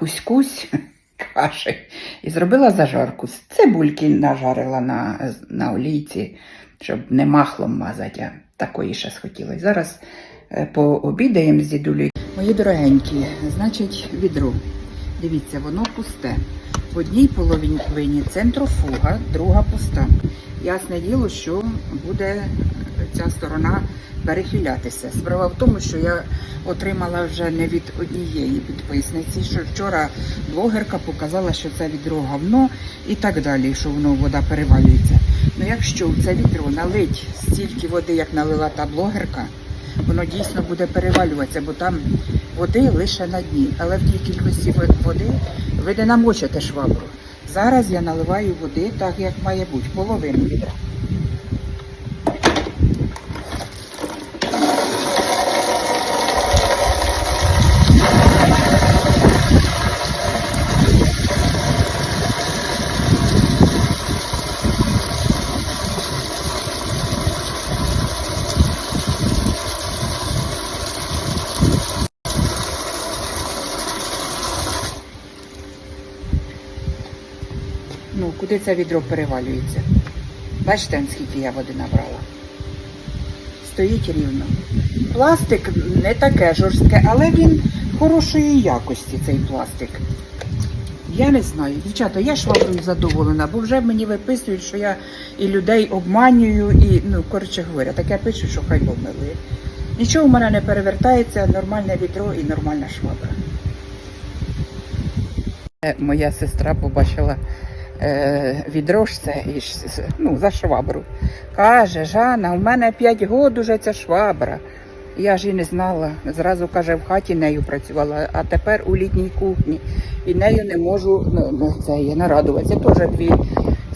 кусь-кусь каші і зробила зажарку. Цибульки нажарила на, на олійці, щоб не махлом мазати, а такої ще схотілося. Зараз е, пообідаємо з дідулею. Мої дорогенькі, значить, відро. Дивіться, воно пусте. В одній половині центрофуга, друга пуста. Ясне діло, що буде ця сторона перехилятися. Справа в тому, що я отримала вже не від однієї підписниці, що вчора блогерка показала, що це відро говно і так далі, що воно вода перевалюється. Ну якщо в це відро налить стільки води, як налила та блогерка, воно дійсно буде перевалюватися, бо там води лише на дні. Але в тій кількості води ви не намочите швабру. Зараз я наливаю води так, як має бути, половину відра. Ну, куди це відро перевалюється? Бачите, скільки я води набрала. Стоїть рівно. Пластик не таке жорстке, але він хорошої якості, цей пластик. Я не знаю. Дівчата, я шваброю задоволена, бо вже мені виписують, що я і людей обманюю, і, ну, коротше говоря, таке пишуть, що хай Бог. Нічого в мене не перевертається, нормальне відро і нормальна швабра. Е, Моя сестра побачила е, відро ж це і ну, за швабру. Каже, Жанна, у мене 5 років уже ця швабра. Я ж і не знала. Зразу каже, в хаті нею працювала, а тепер у літній кухні. І нею не можу ну, ну, це, я нарадуватися. Теж дві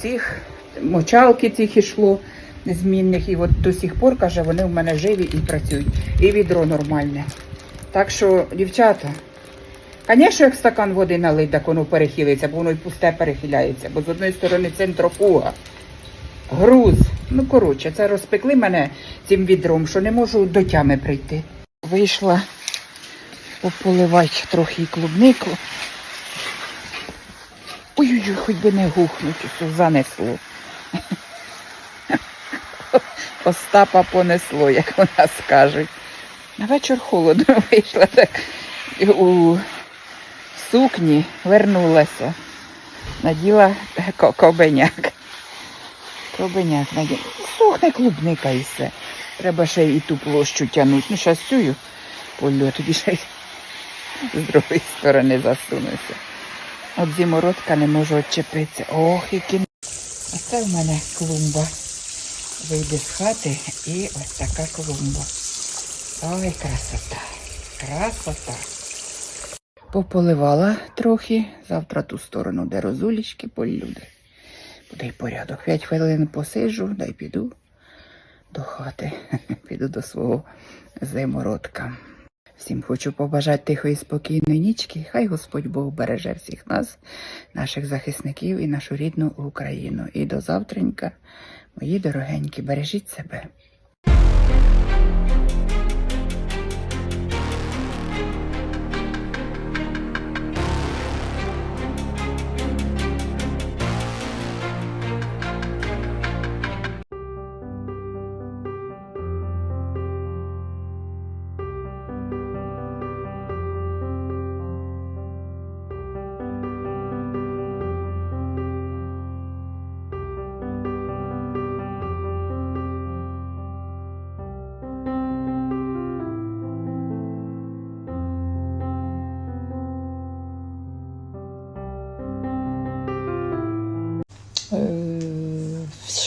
цих мочалки цих ішло змінних. І от до сих пор, каже, вони в мене живі і працюють. І відро нормальне. Так що, дівчата, Звісно, як стакан води налить, так воно перехилиться, бо воно й пусте перехиляється, бо з одної сторони центрофуга, груз. Ну, коротше, це розпекли мене цим відром, що не можу до тями прийти. Вийшла пополивати трохи клубнику. Ой-ой-ой, хоч би не гухнуть, що занесло. Остапа понесло, як у нас кажуть. На вечір холодно вийшла так у сукні, вернулася. Наділа ко- кобеняк. Кобеняк наділа. Сухне клубника і все. Треба ще і ту площу тягнути. Ну, зараз цю полю, а тоді ще й з другої сторони засунуся. От зимородка не можу відчепитися. Ох, які. А це в мене клумба. Вийде з хати і ось така клумба. Ой, красота. Красота. Пополивала трохи. Завтра ту сторону, де розулічки, полюди. Буде й порядок. П'ять хвилин посиджу, дай піду до хати. Піду до свого зимородка. Всім хочу побажати тихої спокійної нічки. Хай Господь Бог береже всіх нас, наших захисників і нашу рідну Україну. І до завтренька, мої дорогенькі, бережіть себе.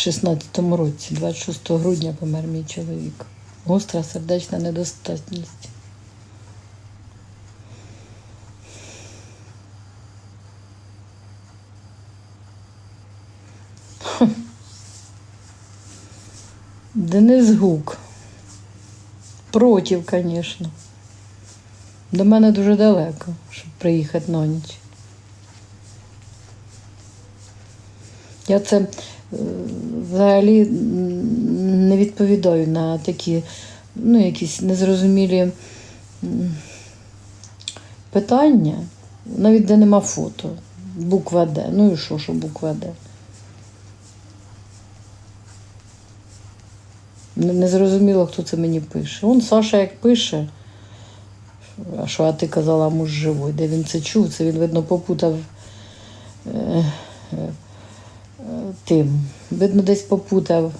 16-му році, 26 грудня, помер мій чоловік. Гостра сердечна недостатність. Денис Гук. Против, звісно. До мене дуже далеко, щоб приїхати на ніч. Я це е, взагалі не відповідаю на такі, ну, якісь незрозумілі питання. Навіть де нема фото. Буква Д. Ну і що, що буква Д? Не, зрозуміло, хто це мені пише. Он Саша як пише. А що, а ти казала, муж живий. Де він це чув? Це він, видно, попутав е, е, тим. Видно, десь попутав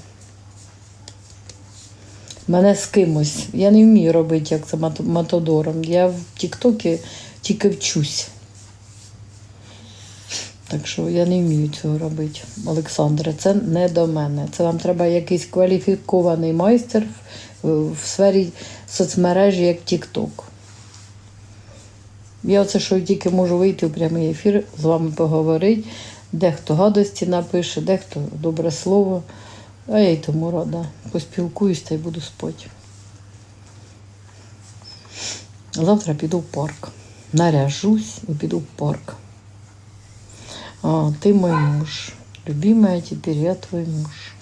мене з кимось. Я не вмію робити, як це матодором. Я в Тіктокі тільки вчусь. Так що я не вмію цього робити. Олександре, це не до мене. Це вам треба якийсь кваліфікований майстер в, в сфері соцмережі, як Тікток. Я оце, що тільки можу вийти у прямий ефір, з вами поговорити. Дехто гадості напише, дехто добре слово. А я й тому рада. Поспілкуюсь та й буду спати. Завтра піду в парк. Наряжусь і піду в парк. А, ты мой муж. Любимая, теперь я твой муж.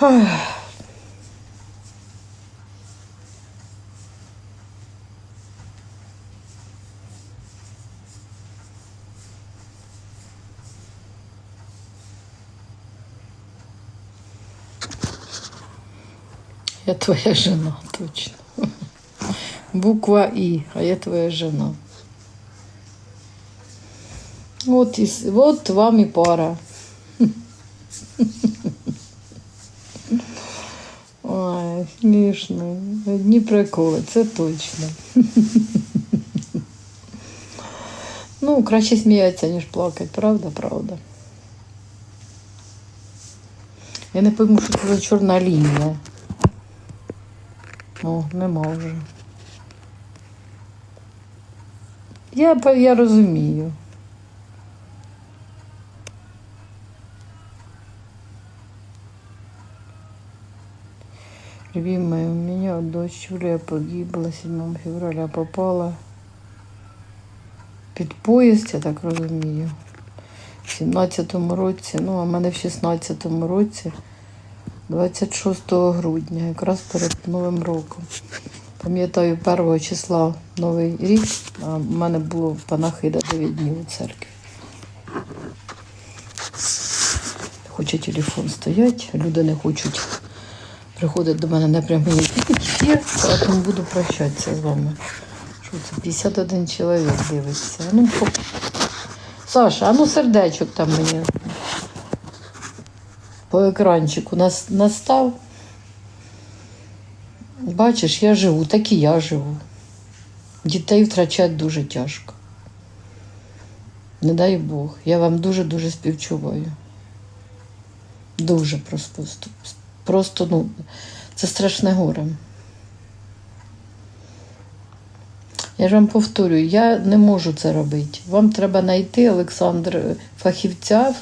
Я твоя жена, точно. Буква И, а я твоя жена. Вот, и, вот вам и пара. Смішно. Одні приколи, це точно. Ну, краще сміятися, ніж плакати, правда, правда. Я не пойму, що це за чорна лінія. О, нема вже. Я, я розумію. Любимая, у меня дочь Юлия погибла 7 февраля, попала під поїзд, я так розумію. В 17-му році, ну, а в мене в 16-му році, 26 грудня, якраз перед Новим роком. Пам'ятаю, 1 числа Новий рік, а в мене було панахида 9 днів у церкві. Хоче телефон стоять, люди не хочуть приходити до мене на прямий ефір, тому буду прощатися з вами. Що це? 51 чоловік дивиться. Ну, по... Саша, а ну сердечок там мені по екранчику нас, настав. Бачиш, я живу, так і я живу. Дітей втрачати дуже тяжко. Не дай Бог. Я вам дуже-дуже співчуваю. Дуже просто. Просто, ну, це страшне горе. Я ж вам повторюю, я не можу це робити. Вам треба знайти, Олександр, фахівця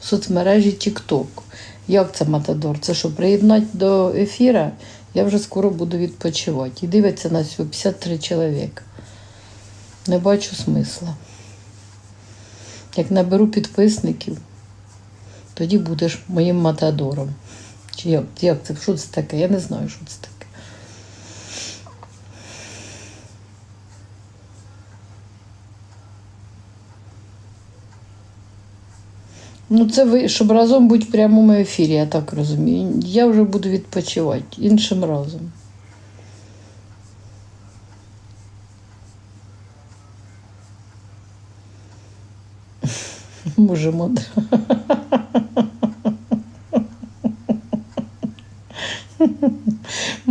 в соцмережі TikTok. Як це Матадор? Це що, приєднати до ефіра? Я вже скоро буду відпочивати. І дивиться на цього 53 чоловіка. Не бачу смисла. Як наберу підписників, тоді будеш моїм матадором. Чи як, як це? Що це таке? Я не знаю, що це таке. Ну, це ви, щоб разом бути в прямому ефірі, я так розумію. Я вже буду відпочивати іншим разом. Боже модер.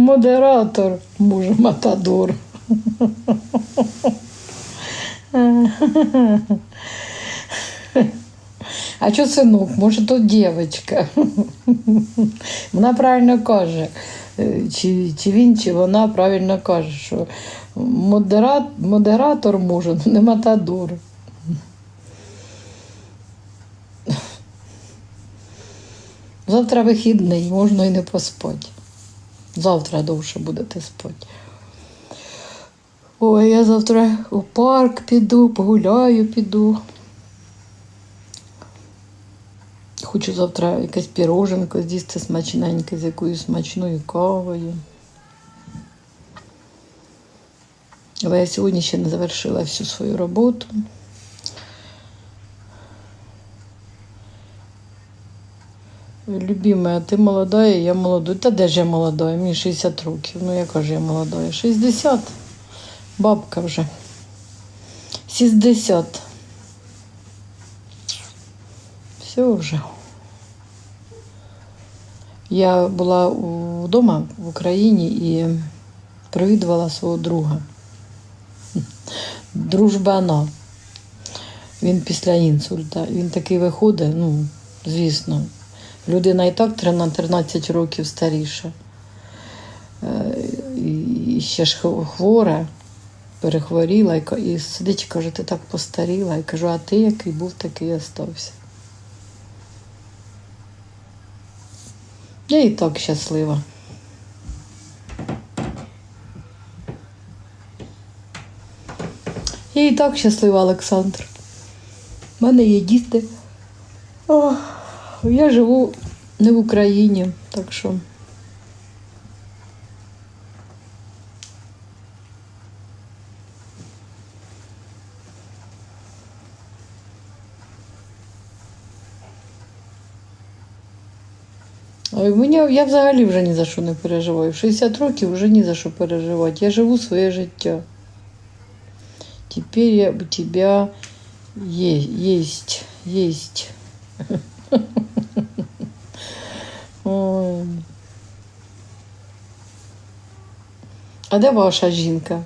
Модератор, муже Матадор. А що синок? Може, то дівчинка. Вона правильно каже. Е, Чи, чи він, чи вона правильно каже, що модерат, модератор може, ну не матадор. Завтра вихідний, можна і не поспати. Завтра довше будете спати. Ой, я завтра у парк піду, погуляю, піду. Хочу завтра якесь піроженко з'їсти смачненьке з якоюсь смачною кавою. Але я сьогодні ще не завершила всю свою роботу. Любимая, ти молода, і я молода. Та де ж я молода? Мені 60 років. Ну яка ж я молода? 60. Бабка вже. 60. Все вже. Я була вдома в Україні і провідувала свого друга. Дружбана. Він після інсульта. Він такий виходить, ну, звісно. Людина і так 13 років старіша. Е, І ще ж хвора, перехворіла і, сидить і каже, ти так постаріла. І кажу, а ти який був, такий остався. Я і так щаслива. Я і так щаслива, Олександр. У мене є діти. Ох, я живу не в Україні, так що. Ой, мені, я взагалі вже ні за що не переживаю. В 60 років вже ні за що переживати. Я живу своє життя. Теперь я, у тебя є, есть, есть. А де ваша жінка?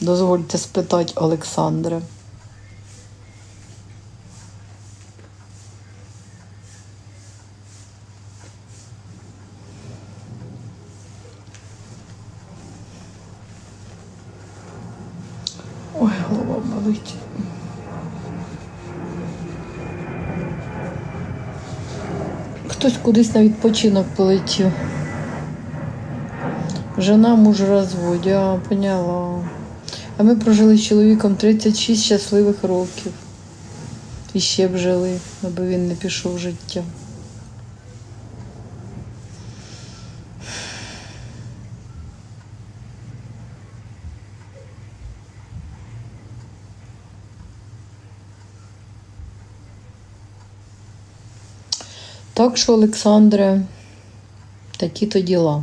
Дозвольте спитати Олександра. Кудись на відпочинок полетів. Жена муж розводя, поняла. А ми прожили з чоловіком 36 щасливих років. І ще б жили, аби він не пішов в життя. Так що, Олександре, такі то діла.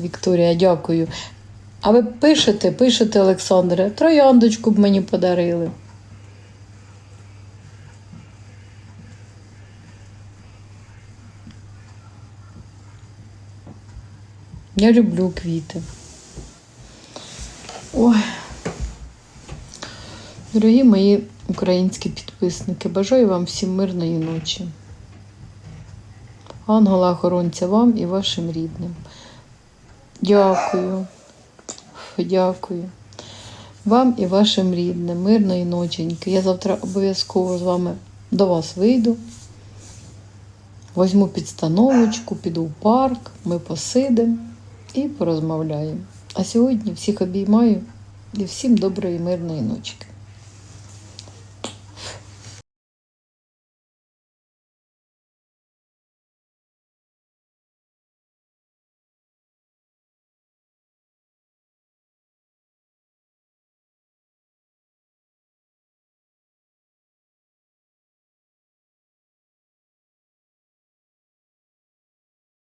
Вікторія, дякую. А ви пишете, пишете, Олександре, трояндочку б мені подарили. Я люблю квіти. Ой. Дорогі мої українські підписники, бажаю вам всім мирної ночі. Ангела охоронця вам і вашим рідним. Дякую. Дякую. Вам і вашим рідним, мирної ноченьки. Я завтра обов'язково з вами до вас вийду. Возьму підстановочку, піду в парк, ми посидимо і порозмовляємо. А сьогодні всіх обіймаю і всім доброї мирної ночки.